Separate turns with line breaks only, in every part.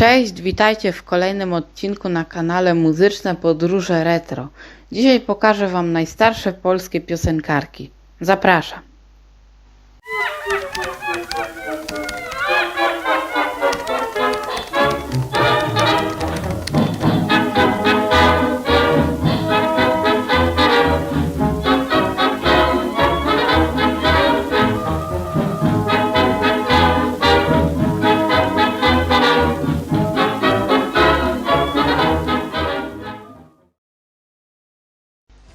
Cześć, witajcie w kolejnym odcinku na kanale Muzyczne Podróże Retro. Dzisiaj pokażę Wam najstarsze polskie piosenkarki. Zapraszam.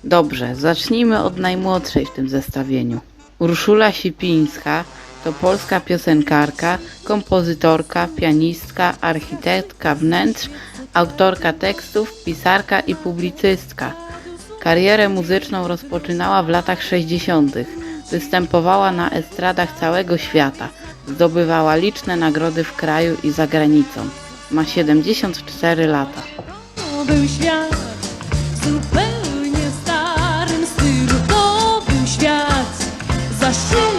Dobrze, zacznijmy od najmłodszej w tym zestawieniu. Urszula Sipińska to polska piosenkarka, kompozytorka, pianistka, architektka wnętrz, autorka tekstów, pisarka i publicystka. Karierę muzyczną rozpoczynała w latach 60. Występowała na estradach całego świata. Zdobywała liczne nagrody w kraju i za granicą. Ma 74 lata.
To był świat w za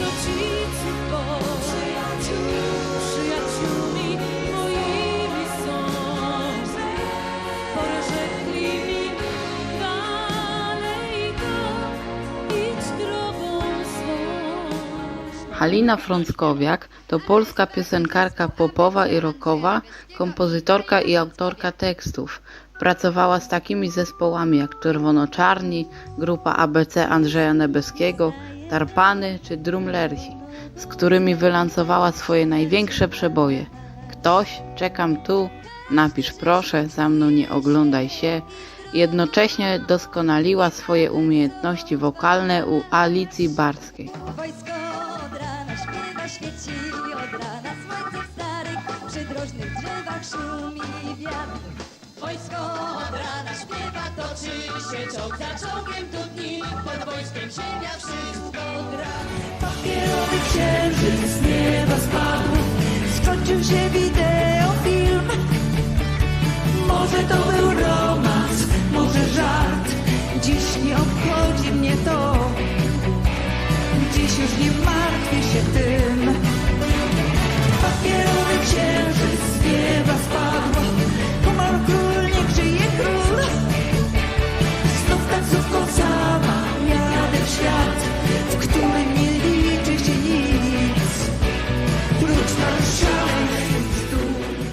Rodziców, bo przyjaciół, przyjaciółmi moimi dalej.
Halina Frąckowiak to polska piosenkarka popowa i rockowa, kompozytorka i autorka tekstów. Pracowała z takimi zespołami jak Czerwono-Czarni, grupa ABC Andrzeja Nebeskiego, Tarpany czy Drumlersi, z którymi wylansowała swoje największe przeboje. Ktoś, czekam tu, napisz proszę, za mną nie oglądaj się. Jednocześnie doskonaliła swoje umiejętności wokalne u Alicji Barskiej.
Świeci od rana słońce w starych przydrożnych drzewach szumi wiatr.
Wojsko od rana śpiewa, toczy się czołg za czołgiem tu dni, pod wojskiem ziemia wszystko gra.
Papierowy księżyc z nieba spadł, skończył się wideofilm. Może to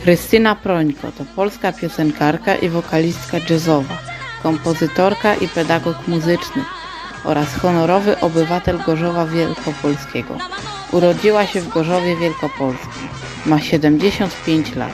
Krystyna Prońko to polska piosenkarka i wokalistka jazzowa, kompozytorka i pedagog muzyczny oraz honorowy obywatel Gorzowa Wielkopolskiego. Urodziła się w Gorzowie Wielkopolskim. Ma 75 lat.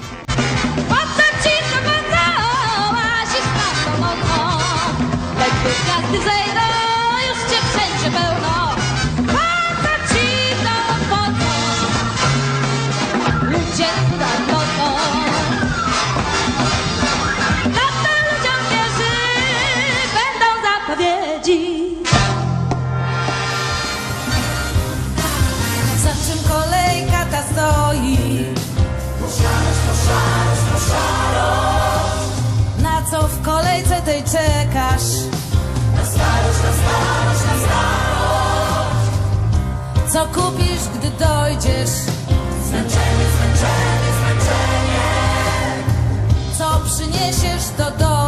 Co kupisz, gdy dojdziesz? Zmęczenie, zmęczenie, zmęczenie Co przyniesiesz do domu?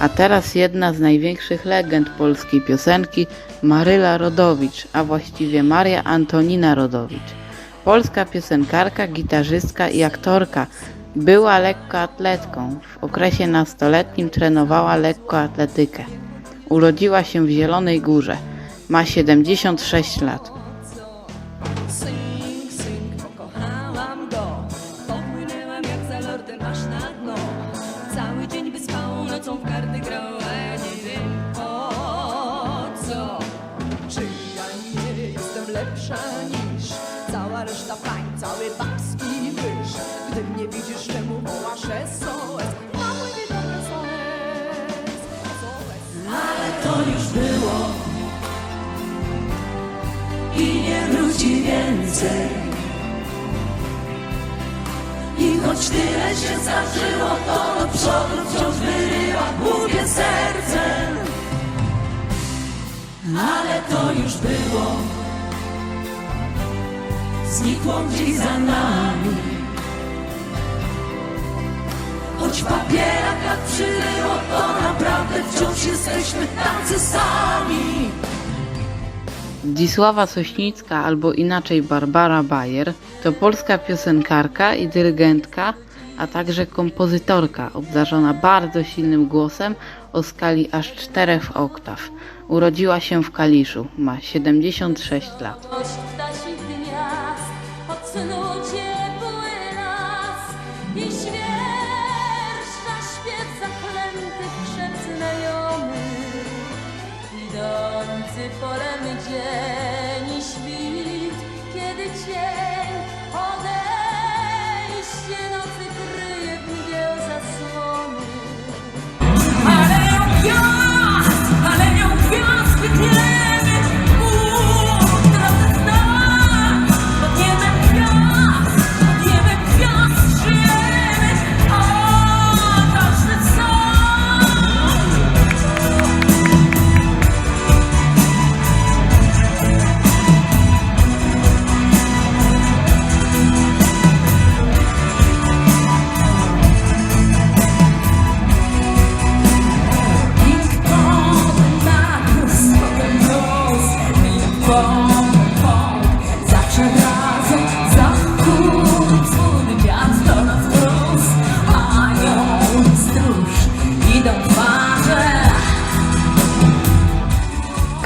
A teraz jedna z największych legend polskiej piosenki, Maryla Rodowicz, a właściwie Maria Antonina Rodowicz. Polska piosenkarka, gitarzystka i aktorka. Była lekkoatletką. W okresie nastoletnim trenowała lekkoatletykę. Urodziła się w Zielonej Górze. Ma 76 lat.
Więcej. I choć tyle się zdarzyło, to do przodu wciąż wyrywa głupie serce. Ale to już było, znikło gdzieś za nami. Choć w papierach lat przyryło, to naprawdę wciąż jesteśmy tacy sami.
Dzisława Sośnicka, albo inaczej Barbara Bayer, to polska piosenkarka i dyrygentka, a także kompozytorka, obdarzona bardzo silnym głosem o skali aż 4 oktaw. Urodziła się w Kaliszu, ma 76 lat.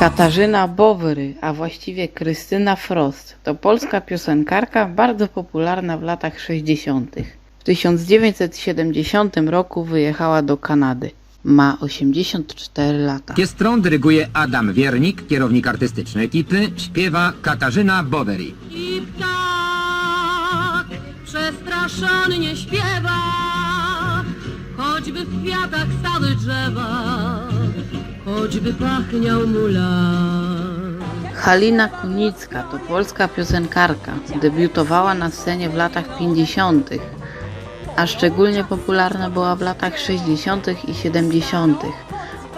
Katarzyna Bowery, a właściwie Krystyna Frost, to polska piosenkarka bardzo popularna w latach 60. W 1970 roku wyjechała do Kanady. Ma 84 lata.
Orkiestrą dyryguje Adam Wiernik, kierownik artystyczny ekipy, śpiewa Katarzyna Bowery.
I ptak przestraszony nie śpiewa, choćby w kwiatach stały drzewa, choćby pachniał mu.
Halina Kunicka to polska piosenkarka. Debiutowała na scenie w latach 50., a szczególnie popularna była w latach 60. i 70.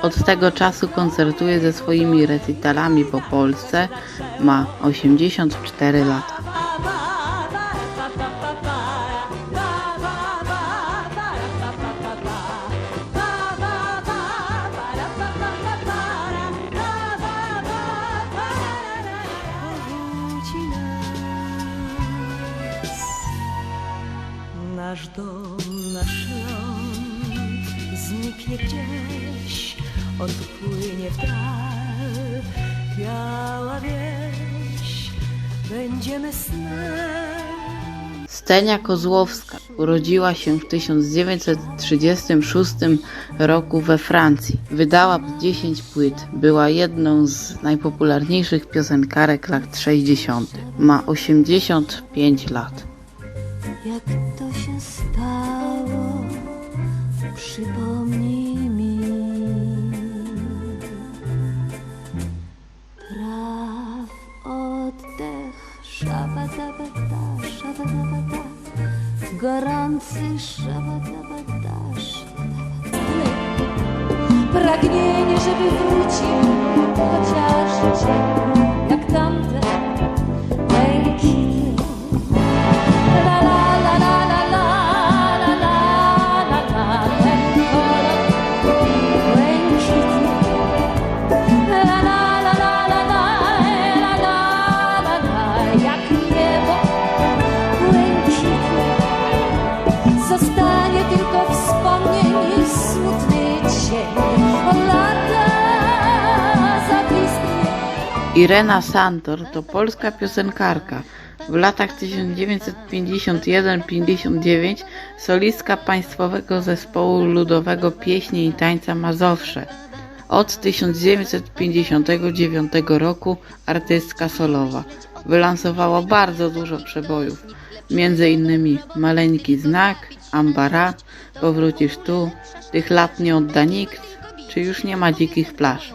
Od tego czasu koncertuje ze swoimi recitalami po Polsce. Ma 84 lata.
Odpłynie w dal Biała wieś Będziemy snem
Stenia Kozłowska urodziła się w 1936 roku we Francji. Wydała 10 płyt. Była jedną z najpopularniejszych piosenkarek lat 60. Ma 85 lat.
Jak to się stało, przypomnij gorący szabadabada, szabadabada. Pragnienie, żeby wrócił chociaż dzień, jak tamte
Irena Santor to polska piosenkarka. W latach 1951-59 solistka Państwowego Zespołu Ludowego Pieśni i Tańca Mazowsze. Od 1959 roku artystka solowa. Wylansowała bardzo dużo przebojów, innymi Maleńki Znak, Ambara, Powrócisz tu, Tych lat nie odda nikt, czy już nie ma dzikich plaż.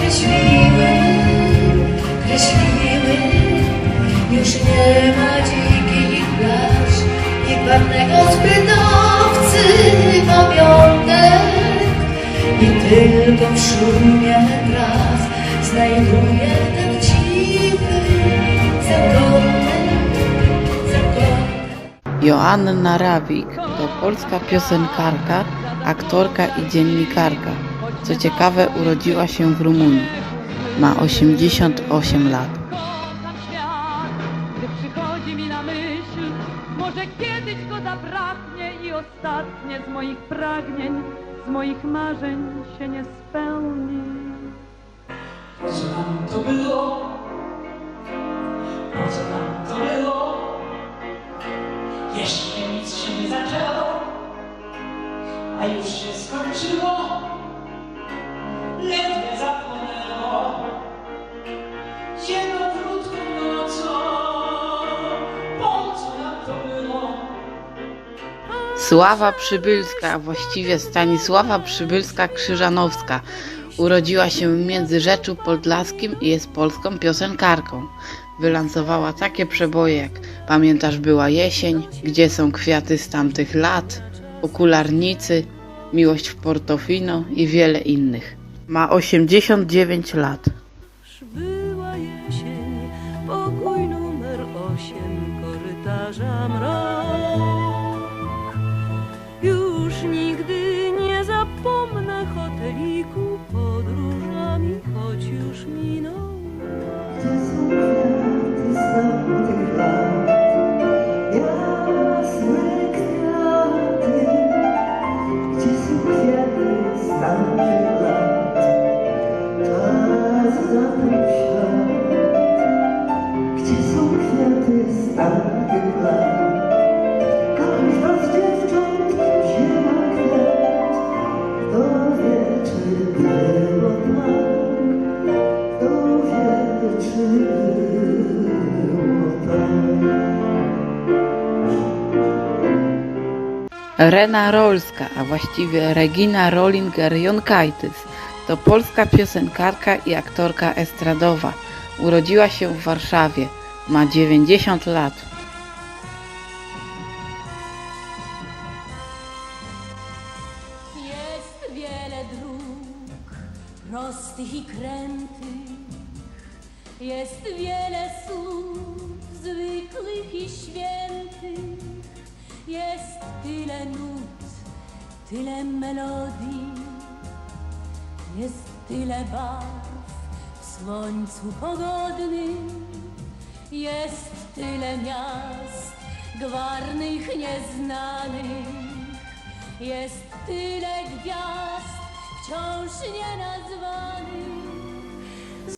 kreśliły, kreśliły. Już nie ma pamiątek. I tylko w szumie traw znajduję ten cichy zakątek.
Joanna Rawik to polska piosenkarka, aktorka i dziennikarka. Co ciekawe, urodziła się w Rumunii. Ma 88 lat.
kocham świat, gdy przychodzi mi na myśl, może kiedyś go zabraknie i ostatnie z moich pragnień, z moich marzeń się nie spełni.
Po co nam to było? Po co nam to było? Jeszcze nic się nie zaczęło, a już się skończyło. Co?
Sława Przybylska, a właściwie Stanisława Przybylska-Krzyżanowska. Urodziła się w Międzyrzeczu Podlaskim i jest polską piosenkarką. Wylansowała takie przeboje jak Pamiętasz była jesień, Gdzie są kwiaty z tamtych lat, Okularnicy, Miłość w Portofino i wiele innych. Ma 89 lat.
Była jesień, pokój numer osiem, korytarza mrok.
Rena Rolska, a właściwie Regina Rollinger-Jonkaitis, to polska piosenkarka i aktorka estradowa. Urodziła się w Warszawie. Ma 90 lat.
Jest wiele dróg prostych i krętych, jest wiele słów zwykłych i świętych, jest tyle nut, tyle melodii, jest tyle barw w słońcu pogodnym, jest tyle miast gwarnych, nieznanych. Jest tyle gwiazd wciąż nienazwanych.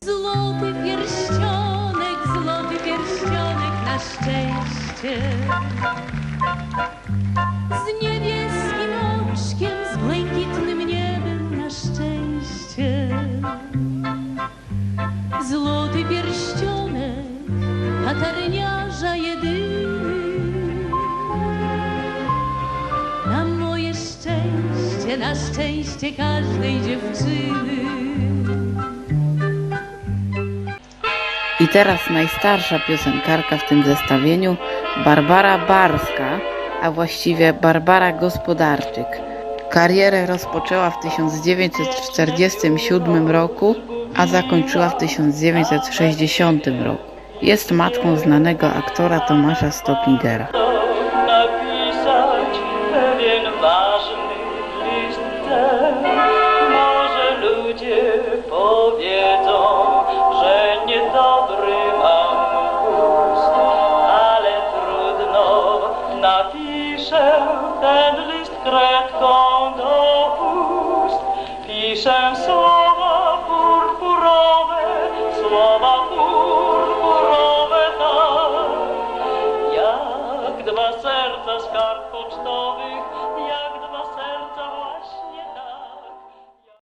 Złoty pierścionek, złoty pierścionek na szczęście. Latarniarza jedyny. Na moje szczęście, na szczęście każdej dziewczyny.
I teraz najstarsza piosenkarka w tym zestawieniu, Barbara Barska, a właściwie Barbara Gospodarczyk.
Karierę rozpoczęła w 1947 roku, a zakończyła w 1960 roku. Jest matką znanego aktora Tomasza Stockingera.